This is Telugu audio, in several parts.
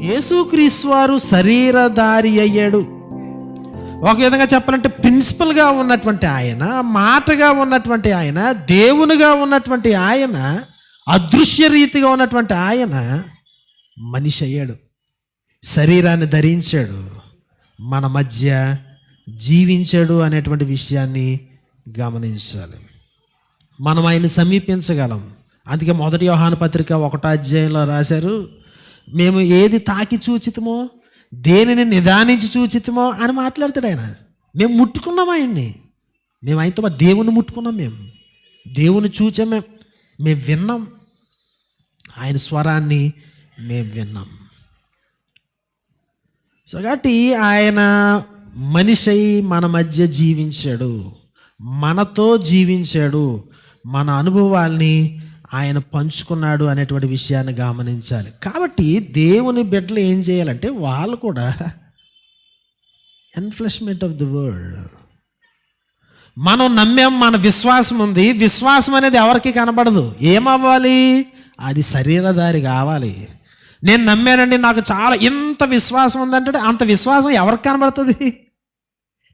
యేసుక్రీస్తు వారు శరీరధారి అయ్యాడు. ఒక విధంగా చెప్పాలంటే ప్రిన్సిపల్గా ఉన్నటువంటి ఆయన మాటగా ఉన్నటువంటి ఆయన దేవునిగా ఉన్నటువంటి ఆయన అదృశ్య రీతిగా ఉన్నటువంటి ఆయన మనిషి అయ్యాడు. శరీరాన్ని ధరించాడు. మన మధ్య జీవించాడు అనేటువంటి విషయాన్ని గమనించాలి. మనం ఆయన సమీపించగలం. అందుకే మొదటి వ్యవహాన పత్రిక ఒకటో అధ్యాయంలో రాశారు మేము ఏది తాకి చూచితమో దేనిని నిదానించి చూచితమో అని మాట్లాడతాడు ఆయన. మేము ముట్టుకున్నాం ఆయన్ని. మేము ఆయనతో మా దేవుని ముట్టుకున్నాం మేము. దేవుని చూచాం మేము మేము విన్నాం. ఆయన స్వరాన్ని మేము విన్నాం. సో కాబట్టి ఆయన మనిషి మన మధ్య జీవించాడు. మనతో జీవించాడు. మన అనుభవాల్ని ఆయన పంచుకున్నాడు అనేటువంటి విషయాన్ని గమనించాలి. కాబట్టి దేవుని బిడ్డలు ఏం చేయాలంటే వాళ్ళు కూడా ఎన్ఫ్లెష్మెంట్ ఆఫ్ ది వరల్డ్ మనం నమ్మాం మన విశ్వాసం ఉంది. విశ్వాసం అనేది ఎవరికి కనబడదు. ఏమవ్వాలి? అది శరీరధారి కావాలి. నేను నమ్మానండి నాకు చాలా ఇంత విశ్వాసం ఉందంటే అంత విశ్వాసం ఎవరికి కనబడుతుంది?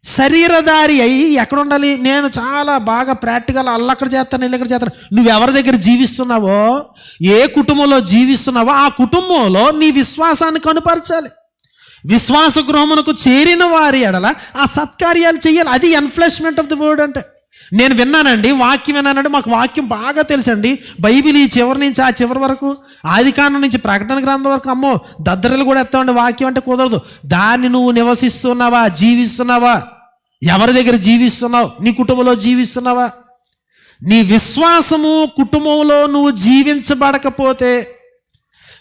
శరీరధారి అయి ఎక్కడ ఉండాలి నేను చాలా బాగా ప్రాక్టికల్ అల్లక్కడ చేస్తాను ఇల్లక్కడ చేస్తాను నువ్వు ఎవరి దగ్గర జీవిస్తున్నావో ఏ కుటుంబంలో జీవిస్తున్నావో ఆ కుటుంబంలో నీ విశ్వాసాన్ని కనుపరచాలి. విశ్వాస గృహమునకు చేరిన వారి ఎడల ఆ సత్కార్యాలు చేయాలి అది ఎన్ఫ్లెష్మెంట్ ఆఫ్ ది వర్డ్ అంటే. నేను విన్నానండి వాక్యం విన్నానండి మాకు వాక్యం బాగా తెలుసండి. బైబిల్ ఈ చివరి నుంచి ఆ చివరి వరకు ఆది కాండం నుంచి ప్రకటన గ్రంథం వరకు అమ్మో దద్దరలు కూడా ఎత్తామండి వాక్యం అంటే కుదరదు. దాన్ని నువ్వు నివసిస్తున్నావా జీవిస్తున్నావా? ఎవరి దగ్గర జీవిస్తున్నావు? నీ కుటుంబంలో జీవిస్తున్నావా? నీ విశ్వాసము కుటుంబంలో నువ్వు జీవించబడకపోతే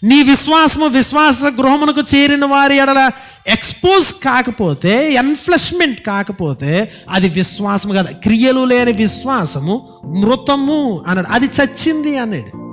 నీ విశ్వాసము విశ్వాస గృహమునకు చేరిన వారి ఎడల ఎక్స్పోజ్ కాకపోతే ఎన్ఫ్లెష్మెంట్ కాకపోతే అది విశ్వాసము కాదు. క్రియలు లేని విశ్వాసము మృతము అన్నాడు. అది చచ్చింది అన్నాడు.